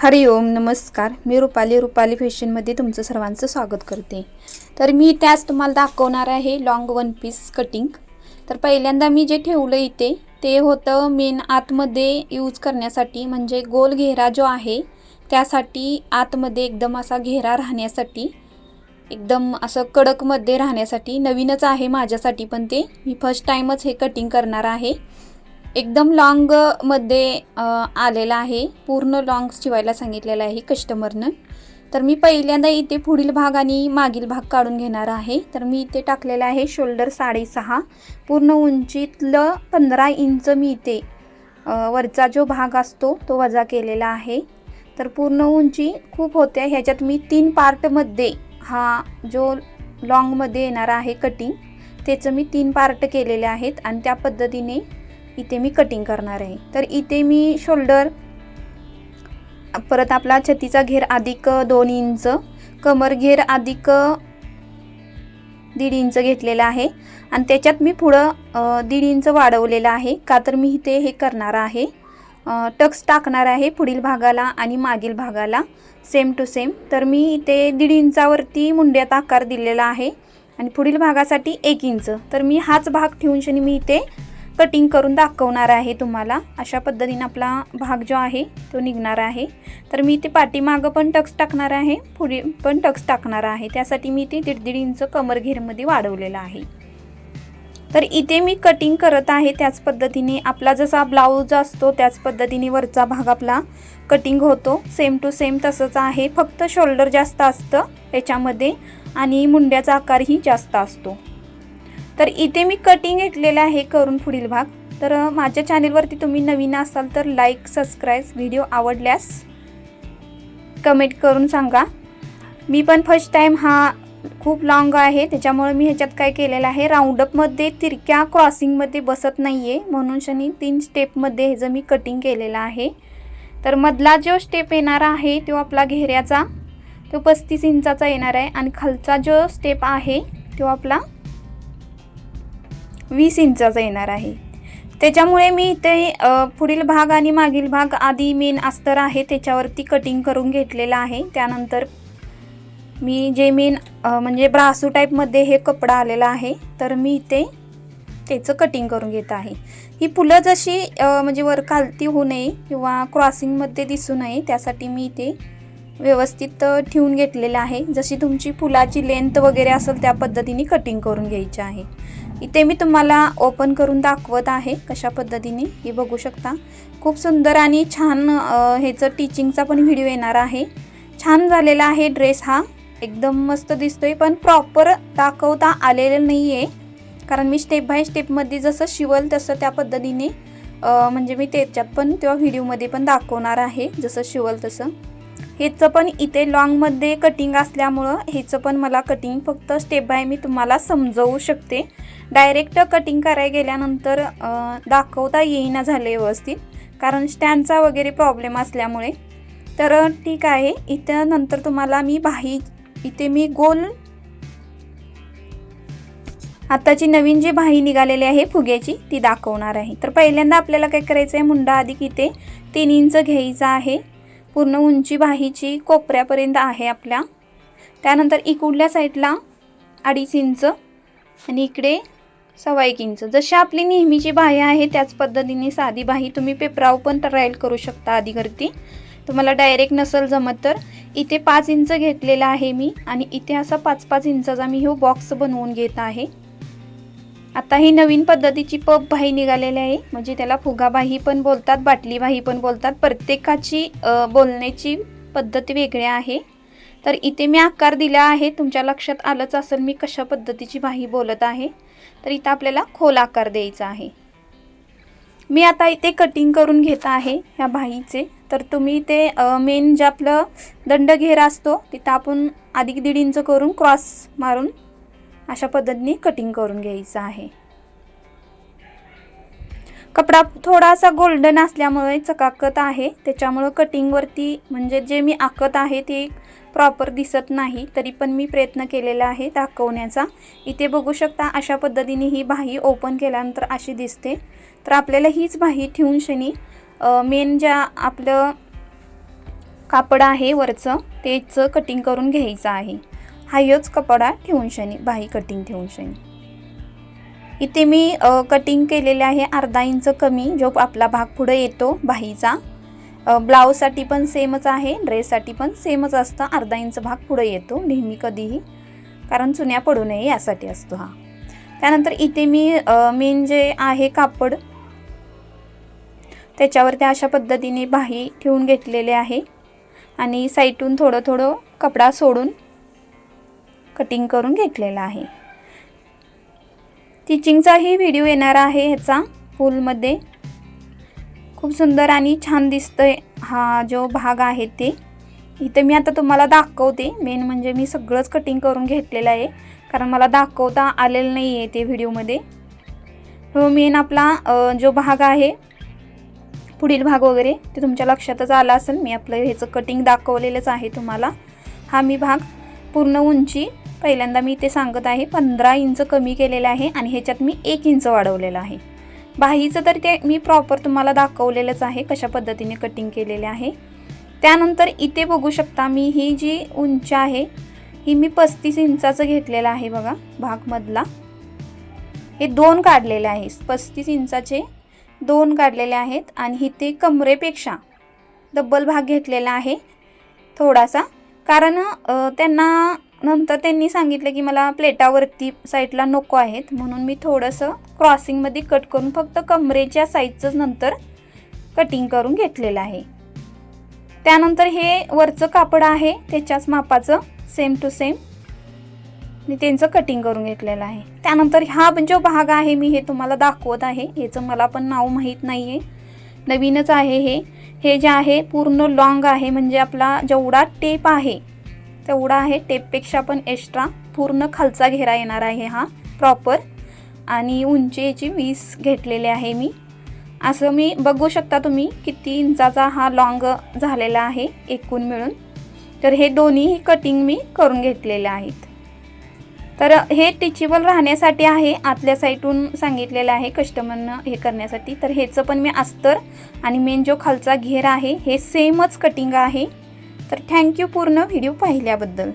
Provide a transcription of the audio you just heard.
हरि ओम नमस्कार. मी रुपाली रुपाली फॅशनमध्ये तुमचं सर्वांचं स्वागत करते. तर मी त्याच तुम्हाला दाखवणार आहे लॉंग वन पीस कटिंग तर पहिल्यांदा मी जे ठेवलं इथे ते होतं मेन आतमध्ये यूज करण्यासाठी म्हणजे गोल घेरा जो आहे त्यासाठी आतमध्ये एकदम असा घेरा राहण्यासाठी एकदम असं कडकमध्ये राहण्यासाठी नवीनच आहे माझ्यासाठी पण ते. मी फर्स्ट टाईमच हे कटिंग करणार आहे. एकदम लॉंगमध्ये आलेला आहे. पूर्ण लॉंग शिवायला सांगितलेलं आहे कस्टमरनं तर मी पहिल्यांदा इथे पुढील भाग आणि मागील भाग काढून घेणार आहे. तर मी इथे टाकलेलं आहे शोल्डर साडेसहा. पूर्ण उंचीतलं पंधरा इंच मी इथे वरचा जो भाग असतो तो वजा केलेला आहे. तर पूर्ण उंची खूप होते. ह्याच्यात मी तीन पार्टमध्ये हा जो लॉंगमध्ये येणार आहे कटिंग त्याचं मी तीन पार्ट केलेले आहेत. आणि त्या पद्धतीने इथे मी कटिंग करणार आहे. तर इथे मी शोल्डर परत आपला छतीचा घेर अधिक दोन इंच कमर घेर अधिक दीड इंच घेतलेला आहे. आणि त्याच्यात मी पुढं दीड इंच वाढवलेलं आहे. का तर मी इथे हे करणार आहे. टक्स टाकणार आहे पुढील भागाला आणि मागील भागाला. सेम टू सेम तर मी इथे दीड इंचावरती मुंड्यात आकार दिलेला आहे. आणि पुढील भागासाठी एक इंच. तर मी हाच भाग ठेवून शनी मी इथे कटिंग करून दाखवणार आहे तुम्हाला. अशा पद्धतीने आपला भाग जो आहे तो निघणार आहे. तर मी इथे पाठीमागं पण टक्स टाकणार आहे पुढे पण टक्स टाकणार आहे. त्यासाठी मी इथे दीड दीड इंच कमर घेरमध्ये आहे. तर इथे मी कटिंग करत आहे त्याच पद्धतीने आपला जसा ब्लाऊज असतो त्याच पद्धतीने वरचा भाग आपला कटिंग होतो. सेम टू सेम तसंच आहे. फक्त शोल्डर जास्त असतं याच्यामध्ये आणि मुंड्याचा आकारही जास्त असतो. तर इथे मी कटिंग घेतलेलं आहे करून पुढील भाग. तर माझ्या चॅनेलवरती तुम्ही नवीन असाल तर लाईक सबस्क्राईब व्हिडिओ आवडल्यास कमेंट करून सांगा. मी पण फर्स्ट टाईम हा खूप लाँग आहे त्याच्यामुळे मी ह्याच्यात काय केलेलं आहे राऊंडअपमध्ये तिरक्या क्रॉसिंगमध्ये बसत नाही आहे म्हणून शनी तीन स्टेपमध्ये ह्याचं मी कटिंग केलेलं आहे. तर मधला जो स्टेप येणार आहे तो आपला घेऱ्याचा तो पस्तीस इंचाचा येणार आहे आणि खालचा जो स्टेप आहे तो आपला वीस इंचाचा येणार आहे. त्याच्यामुळे मी इथे पुढील भाग आणि मागील भाग आधी मेन अस्तर आहे त्याच्यावरती कटिंग करून घेतलेला आहे. त्यानंतर मी जे मेन म्हणजे ब्रासू टाईपमध्ये हे कपडा आलेला आहे तर मी इथे त्याचं कटिंग करून घेत आहे. ही फुलं जशी म्हणजे वर खालती होऊ नये किंवा क्रॉसिंगमध्ये दिसू नये त्यासाठी मी इथे व्यवस्थित ठेवून घेतलेलं आहे. जशी तुमची फुलाची लेंथ वगैरे असेल त्या पद्धतीने कटिंग करून घ्यायची आहे. इथे मी तुम्हाला ओपन करून दाखवत आहे कशा पद्धतीने. हे बघू शकता. खूप सुंदर आणि छान ह्याचं टीचिंगचा पण व्हिडिओ येणार आहे. छान झालेला आहे ड्रेस हा. एकदम मस्त दिसतोय पण प्रॉपर दाखवता आलेलं नाही आहे कारण मी स्टेप बाय स्टेपमध्ये जसं शिवल तसं त्या पद्धतीने म्हणजे मी त्याच्यात पण त्या व्हिडिओमध्ये पण दाखवणार आहे जसं शिवल तसं. ह्याचं पण इथे लॉंगमध्ये कटिंग असल्यामुळं ह्याचं पण मला कटिंग फक्त स्टेप बाय मी तुम्हाला समजवू शकते. डायरेक्ट कटिंग करायला गेल्यानंतर दाखवता येईना झालं व्यवस्थित. कारण स्टँडचा वगैरे प्रॉब्लेम असल्यामुळे. तर ठीक आहे इथं नंतर तुम्हाला मी बाही इथे मी गोल. आत्ताची नवीन जी बाही निघालेली आहे फुग्याची ती दाखवणार आहे. तर पहिल्यांदा आपल्याला काय करायचं आहे मुंडा अधिक इथे तीन इंच घ्यायचा आहे. पूर्ण उंची बाहीची कोपऱ्यापर्यंत आहे आपल्या. त्यानंतर इकडल्या साईडला अडीच इंच आणि इकडे सव्वा एक इंच. जशी आपली नेहमीची बाही आहे त्याच पद्धतीने साधी बाही तुम्ही पेपरावर पण ट्रायल करू शकता आधीकरती तुम्हाला डायरेक्ट नसेल जमत तर. इथे पाच इंच घेतलेला आहे मी आणि इथे असा पाच पाच इंचाचा मी हो बॉक्स बनवून घेत आहे. आता ही नवीन पद्धतीची पप भाई निघालेली आहे. म्हणजे त्याला फुगाबाही पण बोलतात बाटली बाही पण बोलतात. प्रत्येकाची बोलण्याची पद्धत वेगळी आहे. तर इथे मी आकार दिला आहे. तुमच्या लक्षात आलंच असेल मी कशा पद्धतीची बाही बोलत आहे. तर इथं आपल्याला खोल आकार द्यायचा आहे. मी आता इथे कटिंग करून घेत आहे ह्या बाहीचे तर तुम्ही ते मेन जे आपलं दंडघेर असतो तिथं आपण अधिक दीड इंच करून क्रॉस मारून अशा पद्धतीने कटिंग करून घ्यायचं आहे. कपडा थोडासा गोल्डन असल्यामुळे चकाकत आहे. त्याच्यामुळं कटिंगवरती म्हणजे जे मी आखत आहे ते प्रॉपर दिसत नाही. तरी पण मी प्रयत्न केलेला आहे दाखवण्याचा. इथे बघू शकता अशा पद्धतीने ही बाही ओपन केल्यानंतर अशी दिसते. तर आपल्याला हीच बाही ठेवून शनी मेन ज्या आपलं कापड आहे वरचं तेचं कटिंग करून घ्यायचं आहे. हायच कपडा ठेवून शनी बाही कटिंग ठेवून शनी. इथे मी कटिंग केलेले आहे अर्धा इंच कमी जो आपला भाग पुढे येतो बाहीचा. ब्लाऊजसाठी पण सेमच आहे ड्रेससाठी पण सेमच असतं अर्धा इंच भाग पुढे येतो नेहमी कधीही कारण चुन्या पडू नये यासाठी असतो हा. त्यानंतर इथे मी मेन जे आहे कापड त्याच्यावरती अशा पद्धतीने बाही ठेवून घेतलेले आहे. आणि साईटून थोडं थोडं कपडा सोडून कटिंग करून घेतलेला आहे. टिचिंगचाही व्हिडिओ येणार आहे ह्याचा फुलमध्ये खूप सुंदर आणि छान दिसतंय हा जो भाग आहे ते. इथं मी आता तुम्हाला दाखवते. मेन म्हणजे मी सगळंच कटिंग करून घेतलेलं आहे. कारण मला दाखवता आलेलं नाही आहे ते व्हिडिओमध्ये हो मेन आपला जो भाग आहे पुढील भाग वगैरे ते तुमच्या लक्षातच आला असेल. मी आपलं ह्याचं कटिंग दाखवलेलंच आहे तुम्हाला. हा मी भाग पूर्ण उंची पहिल्यांदा मी ते सांगत आहे पंधरा इंच कमी केलेलं आहे आणि ह्याच्यात मी एक इंच वाढवलेलं आहे. बाहीचं तर ते मी प्रॉपर तुम्हाला दाखवलेलंच आहे कशा पद्धतीने कटिंग केलेले आहे. त्यानंतर इथे बघू शकता मी ही जी उंची आहे ही मी पस्तीस इंचाचं घेतलेलं आहे बघा भागमधला. हे दोन काढलेले आहे पस्तीस इंचाचे दोन काढलेले आहेत आणि इथे कमरेपेक्षा डब्बल भाग घेतलेला आहे थोडासा. कारण त्यांना नंतर त्यांनी सांगितलं की मला प्लेटावरती साईडला नको आहेत. म्हणून मी थोडंसं क्रॉसिंगमध्ये कट करून फक्त कमरेच्या साईजचंच नंतर कटिंग करून घेतलेलं आहे. त्यानंतर हे वरचं कापड आहे. त्याच्याच मापाचं सेम टू सेम मी त्यांचं कटिंग करून घेतलेलं आहे. त्यानंतर हा जो भाग आहे मी हे तुम्हाला दाखवत आहे. याचं मला पण नाव माहीत नाही आहे नवीनच आहे हे. हे जे आहे पूर्ण लॉंग आहे. म्हणजे आपला जेवढा टेप आहे तेवढा आहे. टेपपेक्षा पण एक्स्ट्रा पूर्ण खालचा घेरा येणार आहे हा. प्रॉपर आणि उंची याची वीस घेतलेले आहे मी. असं मी बघू शकता तुम्ही किती इंचाचा हा लॉंग झालेला आहे एकूण मिळून. तर हे दोन्ही कटिंग मी करून घेतलेले आहेत. तर हे टिचेबल राहण्यासाठी आहे. आतल्या साईडून सांगितलेलं आहे कस्टमरनं हे करण्यासाठी. तर ह्याचं पण मी अस्तर आणि मेन जो खालचा घेर आहे हे सेमच कटिंग आहे. तर थँक्यू पूर्ण व्हिडिओ पाहिल्याबद्दल.